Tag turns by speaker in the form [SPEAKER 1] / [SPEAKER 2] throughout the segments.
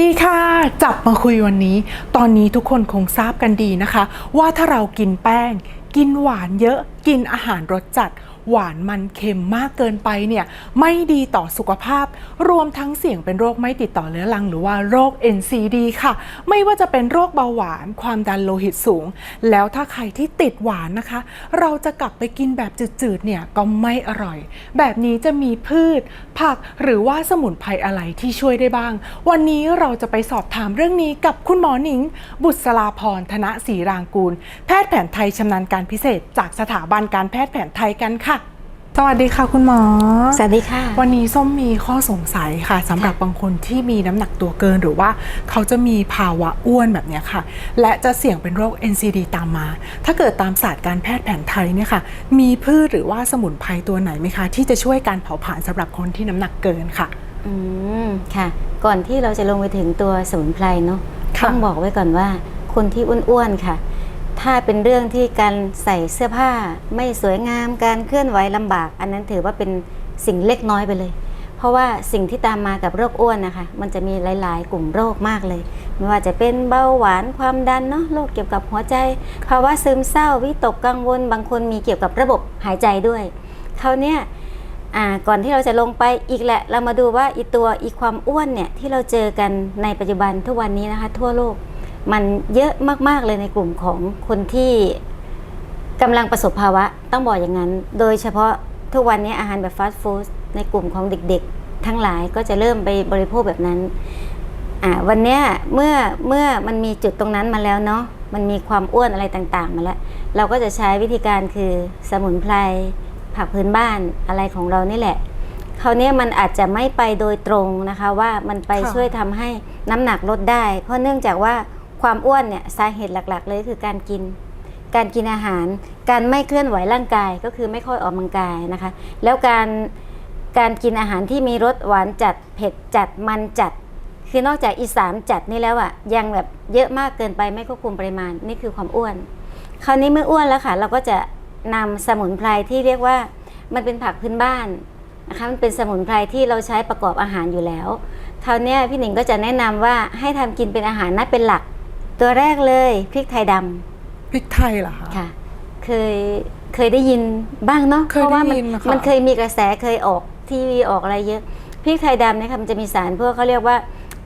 [SPEAKER 1] ดีค่ะ จับมาคุยวันนี้ ตอนนี้ทุกคนคงทราบกันดีนะคะ ว่าถ้าเรากินแป้ง กินหวานเยอะ กินอาหารรสจัด หวานมันเค็มมากเกินไปเนี่ยไม่ดีต่อสุขภาพ รวมทั้งเสี่ยงเป็นโรคไม่ติดต่อเรื้อรัง หรือว่าโรค NCD ค่ะ ไม่ว่าจะเป็นโรคเบาหวาน ความดันโลหิตสูง แล้วถ้าใครที่ติดหวานนะคะ เราจะกลับไปกินแบบจืดๆเนี่ยก็ไม่อร่อย แบบนี้จะมีพืช ผักหรือว่าสมุนไพรอะไรที่ช่วยได้บ้าง วันนี้เราจะไปสอบถามเรื่องนี้กับคุณหมอหนิง บุษราพรธนศรีรางกูล แพทย์แผนไทยชำนาญการพิเศษ จากสถาบันการแพทย์แผนไทยกันค่ะ สวัสดีค่ะคุณหมอ
[SPEAKER 2] สวัสดีค่ะ
[SPEAKER 1] วันนี้ส้มมีข้อสงสัยค่ะสำหรับบางคนที่มีน้ำหนักตัวเกินหรือว่าเขาจะมีภาวะอ้วนแบบเนี้ยค่ะ และจะเสี่ยงเป็นโรค NCD ตามมา ถ้าเกิดตามศาสตร์การแพทย์แผนไทยเนี่ยค่ะ มีพืชหรือว่าสมุนไพรตัวไหนไหมคะ ที่จะช่วยการเผาผลาญสำหรับคนที่น้ำหนักเกินค่ะ
[SPEAKER 2] อืมค่ะ ก่อนที่เราจะลงไปถึงตัวสมุนไพรเนาะ
[SPEAKER 1] ค่ะ
[SPEAKER 2] ต้องบอกไว้ก่อนว่าคนที่อ้วนๆค่ะ ถ้าเป็นเรื่องที่การใส่เสื้อผ้าไม่สวยงามการเคลื่อนไหวลำบาก อันนั้นถือว่าเป็นสิ่งเล็กน้อยไปเลย เพราะว่าสิ่งที่ตามมากับโรคอ้วนนะคะ มันจะมีหลาย ๆ กลุ่มโรคมากเลย ไม่ว่าจะเป็นเบาหวานความดันเนาะโรคเกี่ยวกับหัวใจภาวะซึมเศร้าวิตกกังวล บางคนมีเกี่ยวกับระบบหายใจด้วยเขาวเนี่ยก่อนที่เราจะลงไปอีกแหละ เรามาดูว่าอีตัวอีความอ้วนเนี่ยที่เราเจอกันในปัจจุบันทุกวันนี้นะคะ ทั่วโลก มันเยอะมากๆเลยในกลุ่มของคนที่กำลังประสบภาวะต้องบอกอย่างนั้น โดยเฉพาะทุกวันนี้อาหารแบบฟาสต์ฟู้ดในกลุ่มของเด็กๆ ทั้งหลายก็จะเริ่มไปบริโภคแบบนั้นอ่าวันนี้เมื่อเมื่อมันมีจุดตรงนั้นมาแล้วเนาะมันมีความอ้วนอะไรต่างๆ มาแล้ว เราก็จะใช้วิธีการคือสมุนไพรผักพื้นบ้านอะไรของเรานี่แหละคราวนี้มันอาจจะไม่ไปโดยตรงนะคะว่ามันไปช่วยทำให้น้ำหนักลดได้ เพราะเนื่องจากว่า ความอ้วนเนี่ยสาเหตุหลักๆ เลยคือการกิน การกินอาหาร การไม่เคลื่อนไหวร่างกายก็คือไม่ค่อยออกกำลังกายนะคะ แล้วการการกินอาหารที่มีรสหวานจัดเผ็ดจัดมันจัด คือนอกจากอีสามจัดนี่แล้วอะยังแบบเยอะมากเกินไปไม่ควบคุมปริมาณนี่คือความอ้วน คราวนี้เมื่ออ้วนแล้วค่ะ เราก็จะนำสมุนไพรที่เรียกว่ามันเป็นผักพื้นบ้านนะคะมันเป็นสมุนไพรที่เราใช้ประกอบอาหารอยู่แล้วคราวนี้พี่หนิงก็จะแนะนำว่าให้ทำกินเป็นอาหารน่าเป็นหลัก ตัวแรกเลยพริกไทยดำ
[SPEAKER 1] พริกไทยเหรอคะ
[SPEAKER 2] ค่ะ เคยเคยได้ยินบ้างเนาะ
[SPEAKER 1] เคย
[SPEAKER 2] เพราะว่า
[SPEAKER 1] ได้
[SPEAKER 2] มัน
[SPEAKER 1] ยินค่ะ
[SPEAKER 2] มันเคยมีกระแสเคยออกทีวีออกอะไรเยอะพริกไทยดำเนี่ยค่ะมันจะมีสารพวกเขาเรียกว่า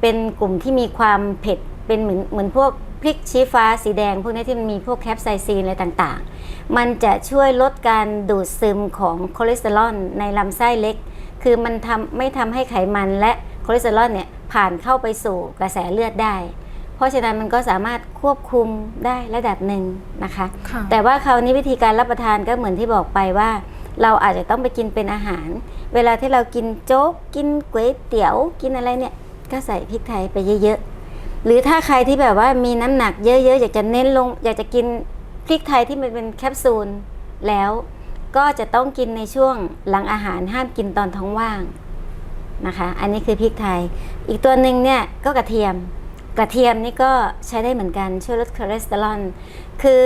[SPEAKER 2] เป็นกลุ่มที่มีความเผ็ดเป็นเหมือนเหมือนพวกพริกชี้ฟ้าสีแดง พวกนี้ที่มันมีพวกแคปไซซีนอะไรต่างๆ มันจะช่วยลดการดูดซึมของคอเลสเตอรอลในลำไส้เล็ก คือมันทำไม่ทำให้ไขมันและคอเลสเตอรอลเนี่ยผ่านเข้าไปสู่กระแสเลือดได้ เพราะฉะนั้นมันก็สามารถควบคุมได้ระดับหนึ่งนะคะ
[SPEAKER 1] ค่ะ
[SPEAKER 2] แต่ว่าคราวนี้วิธีการรับประทานก็เหมือนที่บอกไปว่า เราอาจจะต้องไปกินเป็นอาหาร เวลาที่เรากินโจ๊กกินก๋วยเตี๋ยวกินอะไรเนี่ยก็ใส่พริกไทยไปเยอะๆหรือถ้าใครที่แบบว่ามีน้ำหนักเยอะๆอยากจะเน้นลง อยากจะกินพริกไทยที่มันเป็นแคปซูลแล้วก็จะต้องกินในช่วงหลังอาหารห้ามกินตอนท้องว่างนะคะ อันนี้คือพริกไทย อีกตัวหนึ่งเนี่ยก็กระเทียม กระเทียมนี่ก็ใช้ได้เหมือนกันช่วยลดคอเลสเตอรอลคือ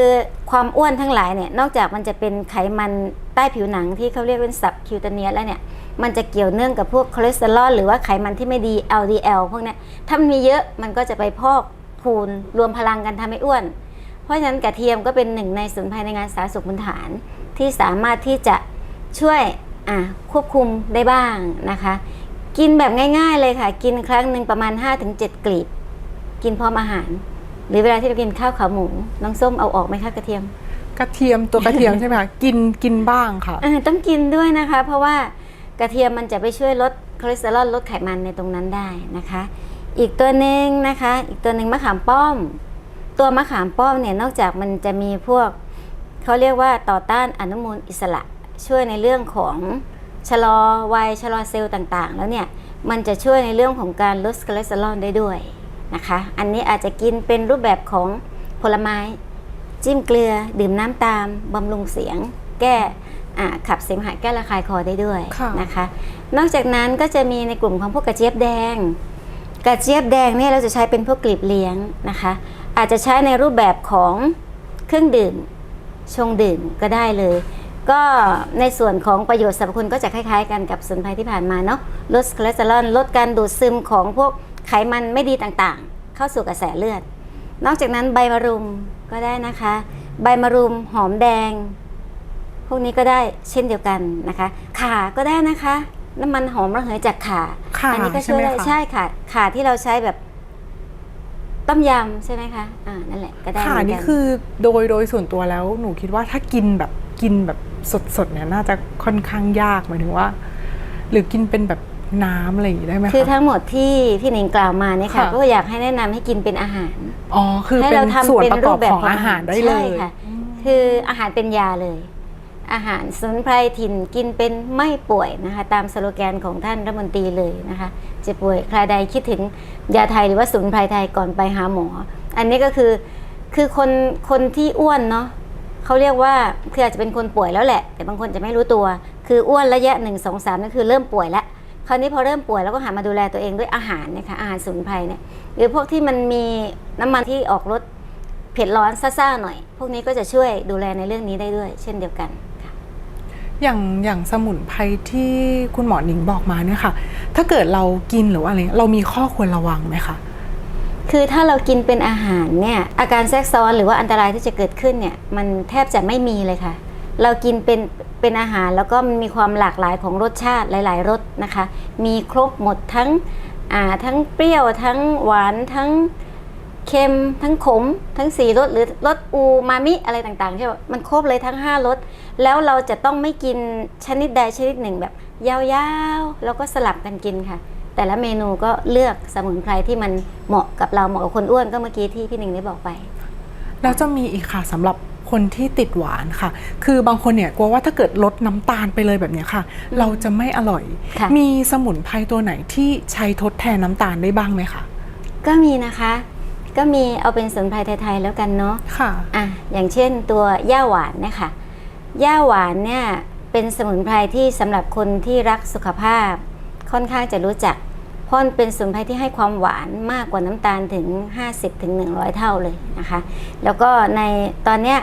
[SPEAKER 2] ความอ้วนทั้งหลายเนี่ยนอกจากมันจะเป็นไขมันใต้ผิวหนังที่เขาเรียกเป็นสับคิวเตเนียแล้วเนี่ยมันจะเกี่ยวเนื่องกับพวกคอเลสเตอรอลหรือว่าไขมันที่ไม่ดี LDL พวกนี้ถ้ามันมีเยอะมันก็จะไปพอกพูนรวมพลังกันทำให้อ้วน เพราะฉะนั้นกระเทียมก็เป็นหนึ่งในสมุนไพรในงานสาธารณสุขพื้นฐาน ที่สามารถที่จะช่วยควบคุมได้บ้างนะคะ กินแบบง่าย ๆเลยค่ะ กินครั้งหนึ่งประมาณ 5-7 กลีบ กินพร้อมอาหาร หรือเวลาที่เรากินข้าวขาหมูน้องส้มเอาออกไหมคะกระเทียม
[SPEAKER 1] กระเทียมตัวกระเทียมใช่ไหมคะกินกินบ้างค่ะ
[SPEAKER 2] เออต้องกินด้วยนะคะ เพราะว่ากระเทียมมันจะไปช่วยลดคอเลสเตอรอลลดไขมันในตรงนั้นได้นะคะ อีกตัวหนึ่งนะคะ อีกตัวหนึ่งมะขามป้อม ตัวมะขามป้อมเนี่ยนอกจากมันจะมีพวกเขาเรียกว่าต่อต้านอนุมูลอิสระ ช่วยในเรื่องของชะลอวัยชะลอเซลล์ต่างๆ แล้วเนี่ยมันจะช่วยในเรื่องของการลดคอเลสเตอรอลได้ด้วย นะคะ อันนี้อาจจะกินเป็นรูปแบบของผลไม้ จิ้มเกลือ ดื่มน้ำตามบำรุงเสียง แก้อ่าขับเสมหะแก้ระคายคอได้ด้วย
[SPEAKER 1] ค่ะ
[SPEAKER 2] นะคะ นอกจากนั้นก็จะมีในกลุ่มของพวกกระเจี๊ยบแดง กระเจี๊ยบแดงเนี่ยเราจะใช้เป็นพวกกลีบเลี้ยงนะคะ อาจจะใช้ในรูปแบบของเครื่องดื่มชงดื่มก็ได้เลย ก็ในส่วนของประโยชน์สรรพคุณก็จะคล้ายๆ กันกับสมุนไพรที่ผ่านมาเนาะลดคอเลสเตอรอลลดการดูดซึมของพวก ไขมันไม่ดีต่างๆ เข้าสู่กระแสเลือด นอกจากนั้นใบมะรุมก็ได้นะคะ ใบมะรุมหอมแดง พวกนี้ก็ได้เช่นเดียวกันนะคะข่าก็ได้นะคะ น้ำมันหอมระเหยจากข่า
[SPEAKER 1] ข่า
[SPEAKER 2] อันี้ก็ช่วยได้
[SPEAKER 1] ใช่ไหมคะ
[SPEAKER 2] ใช่ค่ะข่าที่เราใช้แบบต้มยำใช่ไหมคะ อ่า นั่นแหละ ก็ได้เห
[SPEAKER 1] ค่ะ
[SPEAKER 2] มือน
[SPEAKER 1] นี่
[SPEAKER 2] กัน
[SPEAKER 1] คือโดยโดยส่วนตัวแล้วหนูคิดว่าถ้ากินแบบกินแบบสดๆเนี่ยน่าจะค่อนข้างยากหมายถึงว่า หรือกินเป็นแบบ น้ำอะไรอย่างงี้ได้ไหมคะ
[SPEAKER 2] คือทั้งหมดที่พี่หนิงกล่าวมาเนี่ยค่ะ
[SPEAKER 1] ค่ะ
[SPEAKER 2] ก็อยากให้แนะนำให้กินเป็นอาหาร
[SPEAKER 1] อ๋อคือ
[SPEAKER 2] ให้
[SPEAKER 1] เป็น
[SPEAKER 2] เราทำ
[SPEAKER 1] ส่วน
[SPEAKER 2] เป็น
[SPEAKER 1] ประก
[SPEAKER 2] รู
[SPEAKER 1] อบ
[SPEAKER 2] ปแบบ
[SPEAKER 1] ของ
[SPEAKER 2] ของ
[SPEAKER 1] อาหารได้เลย
[SPEAKER 2] ใช่ค่ะ คืออาหารเป็นยาเลย อาหารสมุนไพรถิ่นกินเป็นไม่ป่วยนะคะ ตามสโลแกนของท่านรัฐมนตรีเลยนะคะเจะป่วยใครใดคิดถึงยาไทยหรือว่าสมุนไพรไทยก่อนไปหาหมอ อันนี้ก็คือคือคนคนที่อ้วนเนาะเขาเรียกว่าคืออาจจะเป็นคนป่วยแล้วแหละ แต่บางคนจะไม่รู้ตัว คืออ้วนระยะหนึ่งสองสามนั่นคือเริ่มป่วยแล้ว คราวนี้พอเริ่มป่วยแล้วก็หันมาดูแลตัวเองด้วยอาหารนะคะอาหารสมุนไพรเนี่ยหรือพวกที่มันมีน้ำมันที่ออกรสเผ็ดร้อนซ่าๆหน่อย พวกนี้ก็จะช่วยดูแลในเรื่องนี้ได้ด้วย เช่นเดียวกันค่ะ
[SPEAKER 1] อย่างอย่างสมุนไพรที่คุณหมอหนิงบอกมาเนี่ยค่ะ ถ้าเกิดเรากินหรือว่าอะไรเรามีข้อควรระวังไหมคะ
[SPEAKER 2] คือถ้าเรากินเป็นอาหารเนี่ยอาการแทรกซ้อนหรือว่าอันตรายที่จะเกิดขึ้นเนี่ยมันแทบจะไม่มีเลยค่ะ เรากินเป็นเป็นอาหารแล้วก็มันมีความหลากหลายของรสชาติหลาย ๆรสนะคะ มีครบหมดทั้งอ่าทั้งเปรี้ยวทั้งหวานทั้งเค็มทั้งขม ทั้งสีรสหรือรสอูมามิอะไรต่างๆใช่ไหมมันครบเลยทั้ง5รสแล้วเราจะต้องไม่กินชนิดใดชนิดหนึ่งแบบ ยาวๆ แล้วก็สลับกันกินค่ะ แต่ละเมนูก็เลือกสมุนไพรที่มันเหมาะกับเราเหมาะกับคนอ้วนก็เมื่อกี้ที่พี่หนึ่งได้บอกไป
[SPEAKER 1] แล้วจะมีอีกค่ะสำหรับ คนที่ติดหวานค่ะ คือบางคนเนี่ยกลัวว่าถ้าเกิดลดน้ำตาลไปเลยแบบเนี้ยค่ะ เราจะไม่อร่อย
[SPEAKER 2] ค่ะ
[SPEAKER 1] มีสมุนไพรตัวไหนที่ใช้ทดแทนน้ำตาลได้บ้างไหมคะ
[SPEAKER 2] ก็มีนะคะก็มีเอาเป็นสมุนไพรไทยๆแล้วกันเนาะ
[SPEAKER 1] ค่ะ
[SPEAKER 2] อะอย่างเช่นตัวย่าหวานเนี่ยค่ะย่าหวานเนี่ยเป็นสมุนไพรที่สำหรับคนที่รักสุขภาพ ค่อนข้างจะรู้จักเพราะมันเป็นสมุนไพรที่ให้ความหวานมากกว่าน้ำตาลถึง 50ถึง100 เท่าเลยนะคะ แล้วก็ในตอนเนี้ย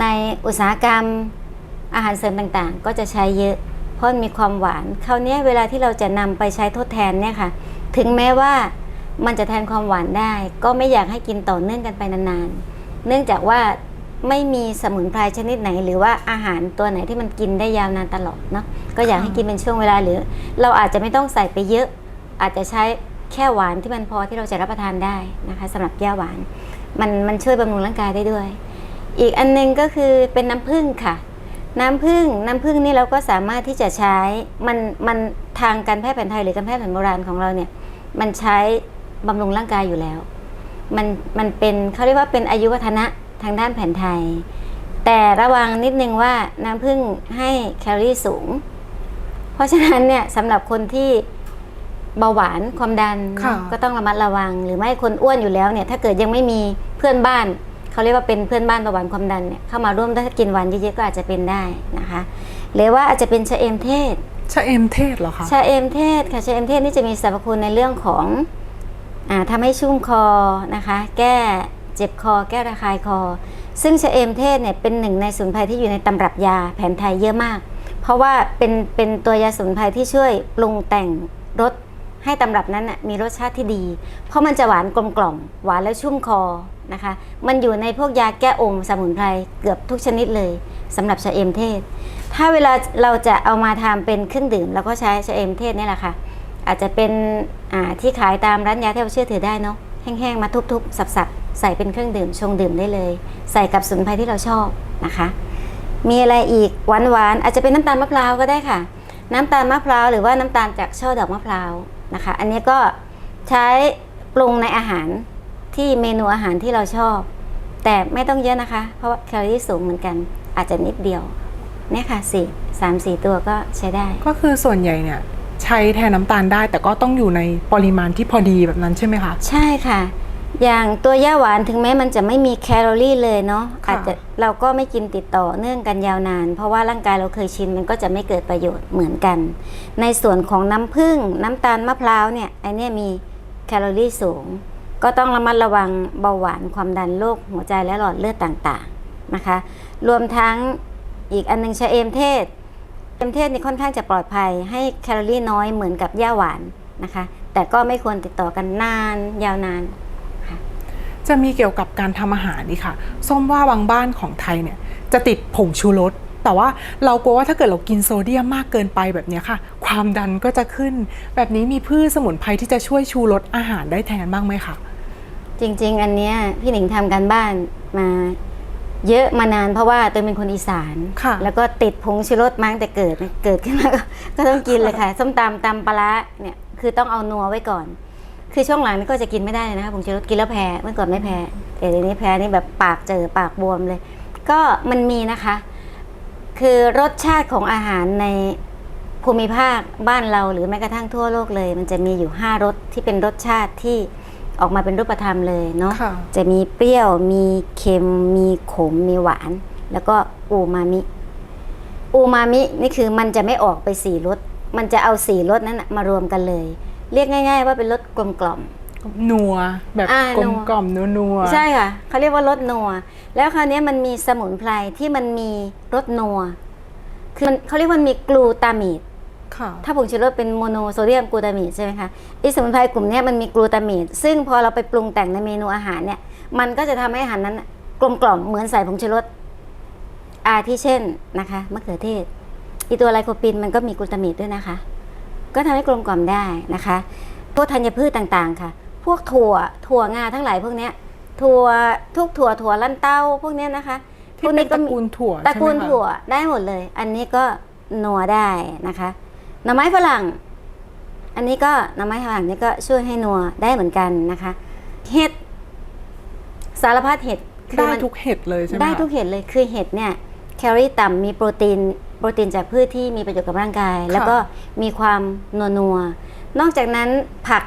[SPEAKER 2] ในอุตสาหกรรมอาหารเสริมต่างๆ ก็จะใช้เยอะเพราะมีความหวานคราวนี้เวลาที่เราจะนำไปใช้ทดแทนเนี่ยค่ะ ถึงแม้ว่ามันจะแทนความหวานได้ ก็ไม่อยากให้กินต่อเนื่องกันไปนานๆ เนื่องจากว่าไม่มีสมุนไพรชนิดไหน หรือว่าอาหารตัวไหนที่มันกินได้ยาวนานตลอดเนาะก็อยากให้กินเป็นช่วงเวลาหรือ เราอาจจะไม่ต้องใส่ไปเยอะ อาจจะใช้แค่หวานที่มันพอที่เราจะรับประทานได้นะคะสำหรับแย่าหวาน มันมันช่วยบำรุงร่างกายได้ด้วย อีกอันหนึงก็คือเป็นน้ำผึ้งค่ะ น้ำผึ้งน้ำผึ้งนี่เราก็สามารถที่จะใช้มันมันทางการแพทย์แผนไทยหรือการแพทย์แผนโบราณของเราเนี่ยมันใช้บำรุงร่างกายอยู่แล้ว มันมันเป็นเขาเรียกว่าเป็นอายุวัฒนะทางด้านแผนไทย แต่ระวังนิดนึงว่าน้ำผึ้งให้แคลอรี่สูง เพราะฉะนั้นเนี่ยสำหรับคนที่เบาหวานความดัน
[SPEAKER 1] ค่ะ
[SPEAKER 2] ก็ต้องระมัดระวัง หรือไม่คนอ้วนอยู่แล้วเนี่ยถ้าเกิดยังไม่มีเพื่อนบ้าน เขาเรียกว่าเป็นเพื่อนบ้านเบาหวานความดันเนี่ยเข้ามาร่วมถ้ากินหวานเยอะๆก็อาจจะเป็นได้นะคะหรือว่าอาจจะเป็นชะเอมเทศ
[SPEAKER 1] ชะเอมเทศเหรอคะ
[SPEAKER 2] ชาเอมเทศค่ะชาเอมเทศนี่จะมีสรรพคุณในเรื่องของอาทำให้ชุ่มคอนะคะ แก้เจ็บคอ แก้ระคายคอ ซึ่งชาเอมเทศเนี่ยเป็นหนึ่งในสมุนไพรที่อยู่ในตำรับยาแผนไทยเยอะมาก เพราะว่าเป็นเป็นตัวยาสมุนไพรที่ช่วยปรุงแต่งรสให้ตำรับนั้นน่ะมีรสชาติที่ดี เพราะมันจะหวานกลมกล่อมหวานแล้วชุ่มคอ นะคะ มันอยู่ในพวกยาแก้อมสมุนไพรเกือบทุกชนิดเลยสำหรับชาเอมเทศ ถ้าเวลาเราจะเอามาทำเป็นเครื่องดื่มเราก็ใช้ชาเอมเทศนี่แหละค่ะ อาจจะเป็นที่ขายตามร้านยาที่เราเชื่อถือได้เนาะแห้งๆมาทุบๆ สับๆ ใส่เป็นเครื่องดื่มชงดื่มได้เลย ใส่กับสมุนไพรที่เราชอบนะคะ มีอะไรอีกหวานๆอาจจะเป็นน้ำตาลมะพร้าวก็ได้ค่ะ น้ำตาลมะพร้าวหรือว่าน้ำตาลจากช่อดอกมะพร้าวนะคะ อันนี้ก็ใช้ปรุงในอาหาร ที่เมนูอาหารที่เราชอบ แต่ไม่ต้องเยอะนะคะ เพราะว่าแคลอรี่สูงเหมือนกัน อาจจะนิดเดียวเนี่ยค่ะสี่สามสี่ตัวก็ใช้ได้
[SPEAKER 1] ก็คือส่วนใหญ่เนี่ยใช้แทนน้ำตาลได้ แต่ก็ต้องอยู่ในปริมาณที่พอดีแบบนั้นใช่ไหมคะ
[SPEAKER 2] ใช่ค่ะ อย่างตัวย่าหวานถึงแม้มันจะไม่มีแคลอรี่เลยเนาะ
[SPEAKER 1] ค่ะ
[SPEAKER 2] อาจจะเราก็ไม่กินติดต่อเนื่องกันยาวนาน เพราะว่าร่างกายเราเคยชินมันก็จะไม่เกิดประโยชน์เหมือนกัน ในส่วนของน้ำผึ้งน้ำตาลมะพร้าวเนี่ยไอเนี่ยมีแคลอรี่สูง ก็ต้องระมัดระวังเบาหวานความดันโรคหัวใจและหลอดเลือดต่างๆนะคะ รวมทั้งอีกอันนึงชะเอมเทศเอมเทศนี่ค่อนข้างจะปลอดภัย ให้แคลอรี่น้อยเหมือนกับย่าหวานนะคะ แต่ก็ไม่ควรติดต่อกันนานยาวนาน
[SPEAKER 1] จะมีเกี่ยวกับการทำอาหารนี่ค่ะ ส้มว่าบางบ้านของไทยเนี่ยจะติดผงชูรสแต่ว่าเรากลัวว่าถ้าเกิดเรากินโซเดียมมากเกินไปแบบนี้ค่ะ ความดันก็จะขึ้น แบบนี้มีพืชสมุนไพรที่จะช่วยชูรสอาหารได้แทนบ้างไหมคะ
[SPEAKER 2] จริง ๆ อันเนี้ยพี่หนิงทำการบ้านมาเยอะมานานเพราะว่าตัวเองเป็นคนอีสาน
[SPEAKER 1] ค่ะ
[SPEAKER 2] แล้วก็ติดผงชูรสมาตั้งแต่เกิดเกิดขึ้นมาก็ก็ต้องกินเลยค่ะ ส้มตำตำปลาร้าเนี่ยคือต้องเอานัวไว้ก่อน คือช่วงหลังนี่ก็จะกินไม่ได้เลยนะคะผงชูรสกินแล้วแพ้เมื่อก่อนไม่แพ้แต่เดี๋ยวนี้แพ้นี่แบบปากเจอปากบวมเลย ก็มันมีนะคะ คือรสชาติของอาหารในภูมิภาคบ้านเราหรือแม้กระทั่งทั่วโลกเลย มันจะมีอยู่5รสที่เป็นรสชาติที่ ออกมาเป็นรูปธรรมเลยเนาะ
[SPEAKER 1] ค่ะ
[SPEAKER 2] จะมีเปรี้ยวมีเค็ม มีขมมีหวาน แล้วก็อูมามิ อูมามินี่คือมันจะไม่ออกไปสี่รสมันจะเอาสี่รสนั้นน่ะมารวมกันเลย เรียกง่าย ๆ ว่าเป็นรสกลมกล่อม
[SPEAKER 1] นัวแบบ
[SPEAKER 2] อ่าก
[SPEAKER 1] ล
[SPEAKER 2] นั
[SPEAKER 1] ม
[SPEAKER 2] ว
[SPEAKER 1] กล่อมนัวนัวๆ
[SPEAKER 2] ใช่ค่ะเขาเรียกว่ารสนัว แล้วคราวนี้มันมีสมุนไพรที่มันมีรสนัวคือมันเขาเรียกว่ามันมีกลูตามีด
[SPEAKER 1] ค่ะ
[SPEAKER 2] ถ้าผงชูรสเป็นโมโนโซเดียมกลูตามีดใช่ไหมคะไอสมุนไพรกลุ่มเนี้ยมันมีกลูตามีดซึ่งพอเราไปปรุงแต่งในเมนูอาหารเนี่ย มันก็จะทำให้อาหารนั้นน่ะกลมกล่อมเหมือนใส่ผงชูรสอาที่เช่นนะคะมะเขือเทศอีตัวไลโคปินมันก็มีกลูตามีดด้วยนะคะ ก็ทำให้กลมกล่อมได้นะคะพวกธัญพืชต่างๆค่ะ พวกถั่วถั่วงาทั้งหลายพวกเนี้ยถั่วทุกถั่วถั่วลันเต้าพวกเนี้ยนะคะ
[SPEAKER 1] ที่เป็นตระกูลถั่ว
[SPEAKER 2] ตระกูล
[SPEAKER 1] ใช่ไหมค
[SPEAKER 2] ถั่วได้หมดเลย อันนี้ก็นัวได้นะคะ หน่อไม้ฝรั่ง อันนี้ก็หน่อไม้ฝรั่งนี่ก็ช่วยให้นัวได้เหมือนกันนะคะ เห็ด สารพัดเห็ดคือ
[SPEAKER 1] ได้
[SPEAKER 2] มัน
[SPEAKER 1] ทุกเห็ดเลยใช่ไหม
[SPEAKER 2] ได้
[SPEAKER 1] คะ
[SPEAKER 2] ทุกเห็ดเลยคือเห็ดเนี่ยแคลอรี่ต่ำมีโปรตีนโปรตีนจากพืชที่มีประโยชน์กับร่างกาย แล้วก็มีความนัวนัวๆนอกจากนั้นผัก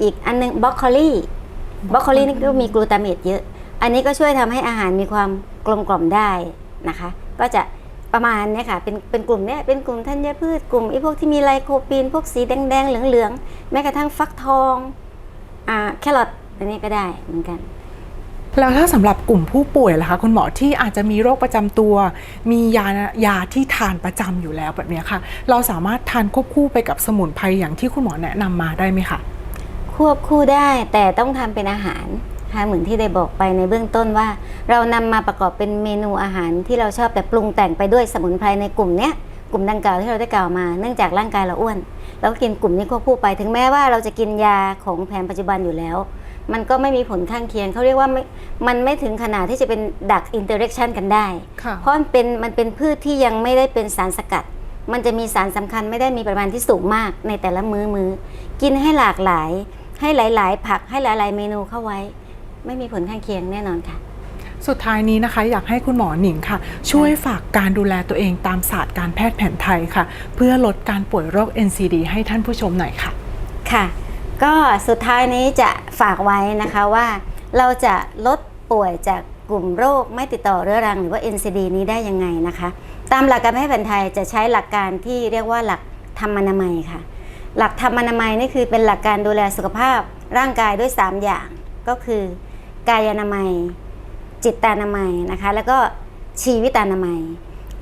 [SPEAKER 2] อีกอันนึงบรอกโคลีบรอกโคลีนี่ก็มีกลูตาเมตเยอะ อันนี้ก็ช่วยทำให้อาหารมีความกลมกล่อมได้นะคะ ก็จะ ประมาณเนี้ยค่ะเป็นเป็นกลุ่มเนี้ยเป็นกลุ่มธัญพืชกลุ่มไอ้พวกที่มีไลโคปีน พวกสีแดงๆเหลืองๆแม้กระทั่งฟักทองอ่าแครอทอันนี้ก็ได้เหมือนกัน
[SPEAKER 1] แล้วถ้าสำหรับกลุ่มผู้ป่วยล่ะคะคุณหมอที่อาจจะมีโรคประจำตัว มียายาที่ทานประจำอยู่แล้วแบบเนี้ยค่ะ เราสามารถทานควบคู่ไปกับสมุนไพรอย่างที่คุณหมอแนะนำมาได้ไหมคะ
[SPEAKER 2] ควบคู่ได้แต่ต้องทำเป็นอาหาร ค่ะเหมือนที่ได้บอกไปในเบื้องต้นว่า เรานำมาประกอบเป็นเมนูอาหารที่เราชอบแต่ปรุงแต่งไปด้วยสมุนไพรในกลุ่มเนี้ยกลุ่มดังกล่าวที่เราได้กล่าวมาเนื่องจากร่างกายเราอ้วนเราก็กินกลุ่มนี้ควบคู่ไปถึงแม้ว่าเราจะกินยาของแผนปัจจุบันอยู่แล้ว มันก็ไม่มีผลข้างเคียงเขาเรียกว่าไม่มันไม่ถึงขนาดที่จะเป็นดักอินเตอร์เรคชันกันได้
[SPEAKER 1] ค่ะ
[SPEAKER 2] เพราะมันเป็นมันเป็นพืชที่ยังไม่ได้เป็นสารสกัด มันจะมีสารสำคัญไม่ได้มีปริมาณที่สูงมากในแต่ละมือ้อมือกินให้หลากหลาย ให้หลาย ๆ ผักให้หลาย ๆ เมนูเข้าไว้ ไม่มีผลข้างเคียงแน่นอนค่ะ
[SPEAKER 1] สุดท้ายนี้นะคะ อยากให้คุณหมอหนิงค่ะ ช่วยฝากการดูแลตัวเองตามศาสตร์การแพทย์แผนไทยค่ะ เพื่อลดการป่วยโรค NCD ให้ท่านผู้ชมหน่อยค่ะ
[SPEAKER 2] ค่ะ ก็สุดท้ายนี้จะฝากไว้นะคะว่า เราจะลดป่วยจากกลุ่มโรคไม่ติดต่อเรื้อรังหรือว่า NCD นี้ได้ยังไงนะคะ ตามหลักการแพทย์แผนไทยจะใช้หลักการที่เรียกว่าหลักธรรมนามัยค่ะ หลักธรรมนามัยนี่คือเป็นหลักการดูแลสุขภาพร่างกายด้วย 3 อย่างก็คือ กายนามัย จิตานามัยนะคะ แล้วก็ชีวิตานามัย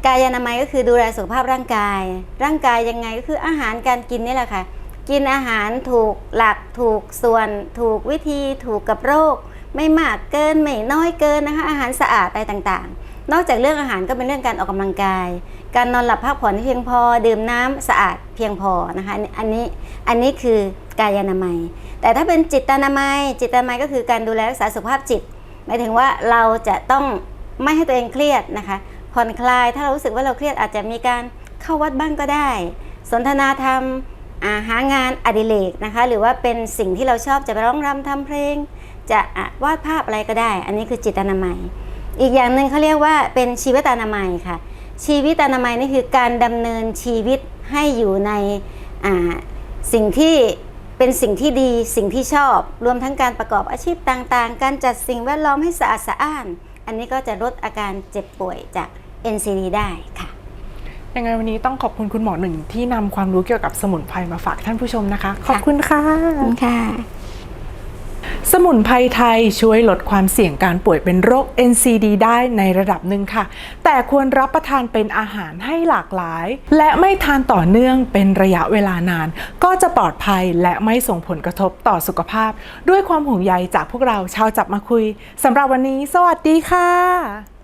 [SPEAKER 2] กายนามัยก็คือดูแลสุขภาพร่างกาย ร่างกายยังไงก็คืออาหารการกินนี่แหละค่ะ กินอาหารถูกหลักถูกส่วน ถูกวิธีถูกกับโรค ไม่มากเกินไม่น้อยเกินนะคะ อาหารสะอาดอะไรต่างๆ นอกจากเรื่องอาหารก็เป็นเรื่องการออกกำลังกาย การนอนหลับพักผ่อนเพียงพอ ดื่มน้ำสะอาดเพียงพอนะคะ อันนี้อันนี้คือ กายนามัย แต่ถ้าเป็นจิตนามัย จิตนามัยก็คือการดูแลรักษาสุขภาพจิต หมายถึงว่าเราจะต้องไม่ให้ตัวเองเครียดนะคะ ผ่อนคลายถ้าเรารู้สึกว่าเราเครียดอาจจะมีการเข้าวัดบ้างก็ได้ สนทนาธรรมอ่าหางานอดิเรกนะคะหรือว่าเป็นสิ่งที่เราชอบจะไปร้องรำทำเพลง จะวาดภาพอะไรก็ได้ อันนี้คือจิตอนามัย อีกอย่างหนึ่งเขาเรียกว่าเป็นชีวิตอนามัยค่ะ ชีวิตอนามัยนี่คือการดำเนินชีวิตให้อยู่ในอ่าสิ่งที่ เป็นสิ่งที่ดีสิ่งที่ชอบ รวมทั้งการประกอบอาชีพต่างๆ การจัดสิ่งแวดล้อมให้สะอาดสะอ้าน อันนี้ก็จะลดอาการเจ็บป่วยจาก NCD ได้ค่ะ
[SPEAKER 1] ยังไงวันนี้ต้องขอบคุณคุณหมอหนึ่งที่นำความรู้เกี่ยวกับสมุนไพรมาฝากท่านผู้ชมนะคะ ขอบคุณค่ะ
[SPEAKER 2] ค่ะ
[SPEAKER 1] สมุนไพรไทยช่วยลดความเสี่ยงการป่วยเป็นโรค NCD ได้ในระดับหนึ่งค่ะ แต่ควรรับประทานเป็นอาหารให้หลากหลาย และไม่ทานต่อเนื่องเป็นระยะเวลานาน ก็จะปลอดภัยและไม่ส่งผลกระทบต่อสุขภาพ ด้วยความห่วงใยจากพวกเราชาวจับมาคุยสำหรับวันนี้ สวัสดีค่ะ